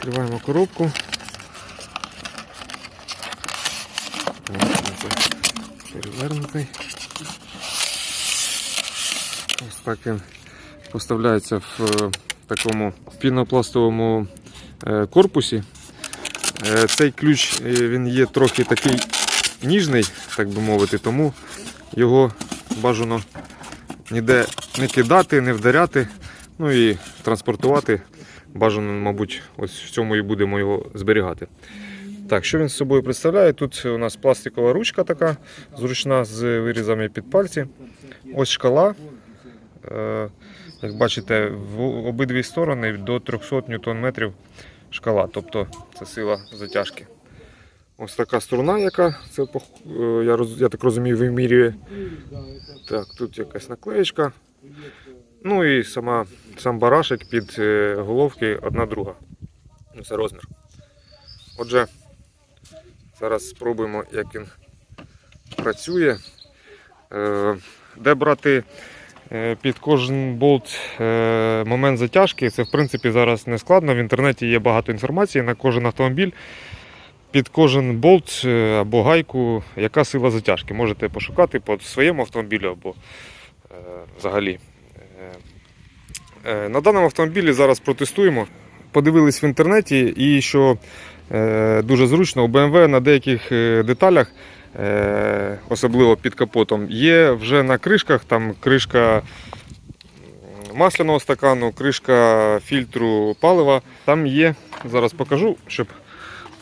Відкриваємо коробку. Перевернутий. Ось так він поставляється в е, такому пінопластовому е, корпусі. Е, Цей ключ він є трохи такий ніжний, так би мовити, тому його бажано ніде не кидати, не вдаряти, ну і транспортувати. Бажано, мабуть, ось в цьому і будемо його зберігати. Так, що він з собою представляє? Тут у нас пластикова ручка така зручна з вирізами під пальці. Ось шкала. Е, Як бачите, в обидві сторони до 300 Нм шкала, тобто це сила затяжки. Ось така струна, яка це е, я так розумію, вимірює. Так, тут якась наклеєчка. Ну і сама, сам барашек під е, головки одна друга. Ну, це розмір. Отже, зараз спробуємо, як він працює. Е, Де брати е, під кожен болт момент затяжки, це в принципі зараз не складно. В інтернеті є багато інформації на кожен автомобіль. Під кожен болт або гайку, яка сила затяжки. Можете пошукати по своєму автомобілю або взагалі. Е, На даному автомобілі зараз протестуємо. Подивились в інтернеті, і що е, дуже зручно, у BMW на деяких е, деталях, особливо під капотом, є вже на кришках там кришка масляного стакану, кришка фільтру палива. Там є, зараз покажу, щоб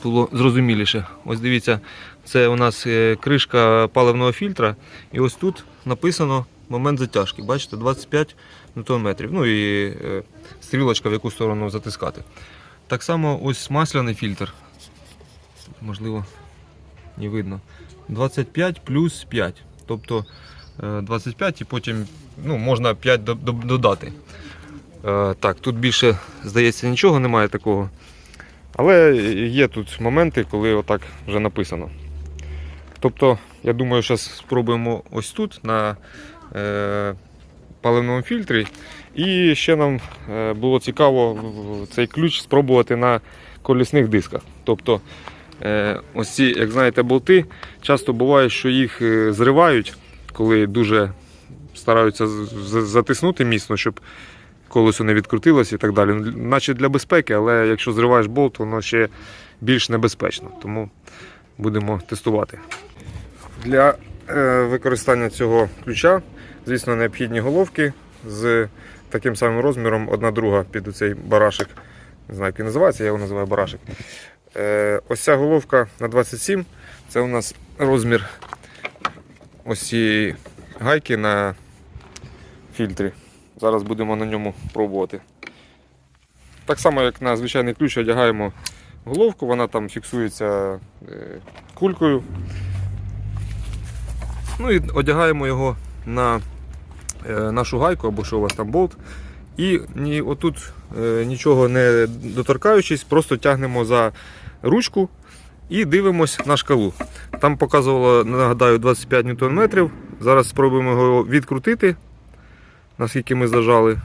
було зрозуміліше. Ось дивіться, це у нас кришка паливного фільтра, і ось тут написано момент затяжки. Бачите, 25 Нм. Ну і е, стрілочка, в яку сторону затискати. Так само ось масляний фільтр. Можливо, не видно. 25 плюс 5. Тобто е, 25 і потім ну, можна 5 до- до- додати. Е, Так, тут більше, здається, нічого немає такого. Але є тут моменти, коли отак вже написано. Тобто, я думаю, зараз спробуємо ось тут на е, паливному фільтрі. І ще нам е, було цікаво цей ключ спробувати на колісних дисках. Тобто, е, ось ці, як знаєте, болти, часто буває, що їх е, зривають, коли дуже стараються затиснути міцно, щоб колесо не відкрутилось і так далі. Ну, Наче для безпеки, але якщо зриваєш болт, воно ще більш небезпечно. Тому будемо тестувати. Для е, використання цього ключа, звісно, необхідні головки з таким самим розміром, одна друга під цей барашек. Не знаю, як він називається, я його називаю барашек. Е, ось ця головка на 27. Це у нас розмір ось цієї гайки на фільтрі. Зараз будемо на ньому пробувати. Так само, як на звичайний ключ, одягаємо головку, вона там фіксується е, кулькою. Ну і одягаємо його на нашу гайку або що у вас там болт. І отут е, нічого не доторкаючись, просто тягнемо за ручку і дивимось на шкалу. Там показувало, нагадаю, 25 Нм. Зараз спробуємо його відкрутити, наскільки ми зажали.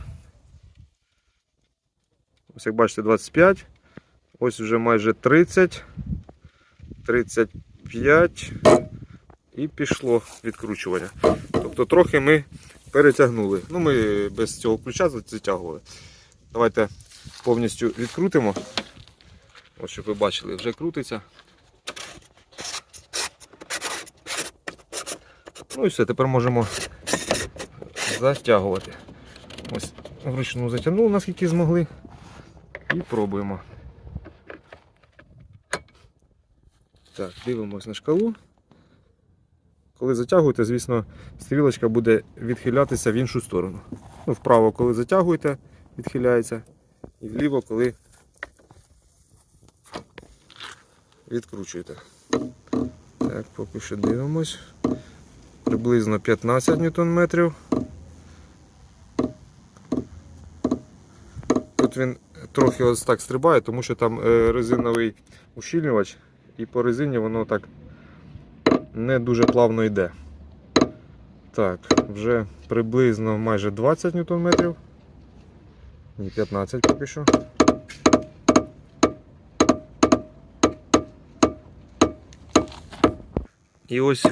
Ось як бачите, 25. Ось вже майже 30, 35 і пішло відкручування. Тобто трохи ми перетягнули. Ну, ми без цього ключа затягували. Давайте повністю відкрутимо. Ось щоб ви бачили, вже крутиться. Ну і все, тепер можемо затягувати. Ось вручну затягнули, наскільки змогли. І пробуємо. Так, дивимось на шкалу. Коли затягуєте, звісно, стрілочка буде відхилятися в іншу сторону. Ну, вправо, коли затягуєте, відхиляється, і вліво, коли відкручуєте. Так, поки що дивимось. Приблизно 15 Нм. Тут він трохи ось так стрибає, тому що там е, резиновий ущільнювач, і по резині воно так не дуже плавно йде. Так, вже приблизно майже 20 ньютон метрів. Ні, 15 поки що. І ось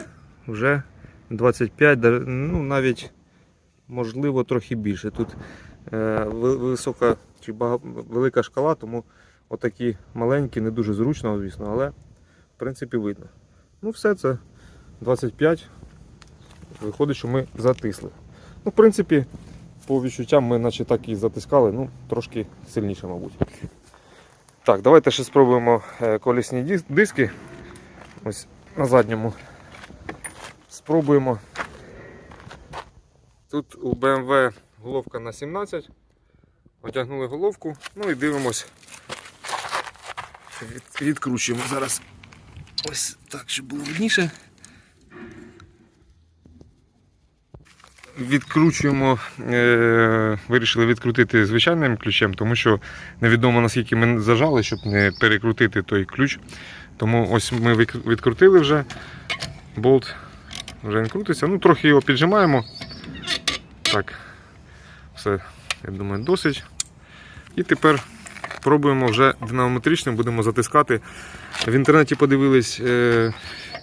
вже 25, ну навіть можливо трохи більше. Тут е, висока чи багато, велика шкала, тому отакі маленькі, не дуже зручно, звісно, але в принципі видно. Ну, все це 25. Виходить, що ми затисли. Ну, в принципі, по відчуттям ми наче так і затискали, ну, трошки сильніше, мабуть. Так, давайте ще спробуємо е, колісні диски. Ось на задньому. Спробуємо. Тут у BMW головка на 17. Одягнули головку, ну і дивимось. Від- Відкручуємо зараз. Ось так, щоб було видніше. Відкручуємо, е, вирішили відкрутити звичайним ключем, тому що невідомо наскільки ми зажали, щоб не перекрутити той ключ. Тому ось ми відкрутили вже болт, вже він крутиться. Ну, трохи його піджимаємо. Так, все, я думаю, досить. І тепер пробуємо вже динамометрично, будемо затискати. В інтернеті подивились е,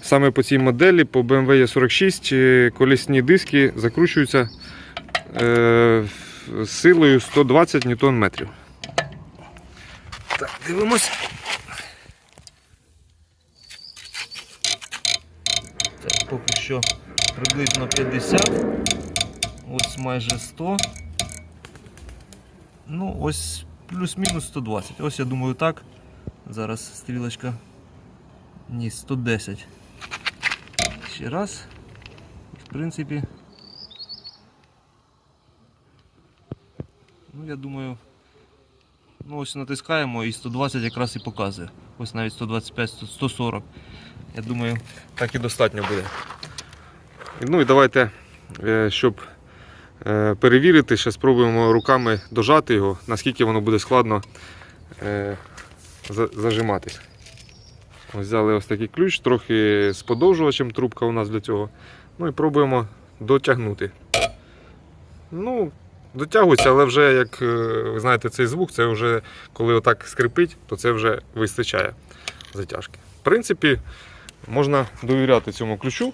саме по цій моделі, по BMW E46 е, колісні диски закручуються е, силою 120 Нм. Так, дивимось. Так, поки що приблизно 50. Ось майже 100. Ну, ось плюс-мінус 120. Ось я думаю так. Зараз стрілочка. Ні, 110. Ще раз. В принципі. Ну, я думаю. Ну, ось натискаємо і 120 якраз і показує. Ось навіть 125, 140. Я думаю, так і достатньо буде. Ну і давайте, е, щоб е, перевірити, ще спробуємо руками дожати його, наскільки воно буде складно е, зажиматись. Взяли ось такий ключ, трохи з подовжувачем трубка у нас для цього. Ну і пробуємо дотягнути. Ну, дотягується, але вже, як е, ви знаєте, цей звук, це вже коли отак скрипить, то це вже вистачає затяжки. В принципі, можна довіряти цьому ключу.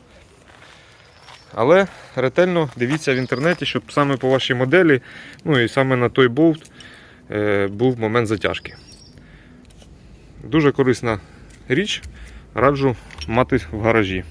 Але ретельно дивіться в інтернеті, щоб саме по вашій моделі, ну і саме на той болт е, був момент затяжки. Дуже корисна річ, раджу мати в гаражі.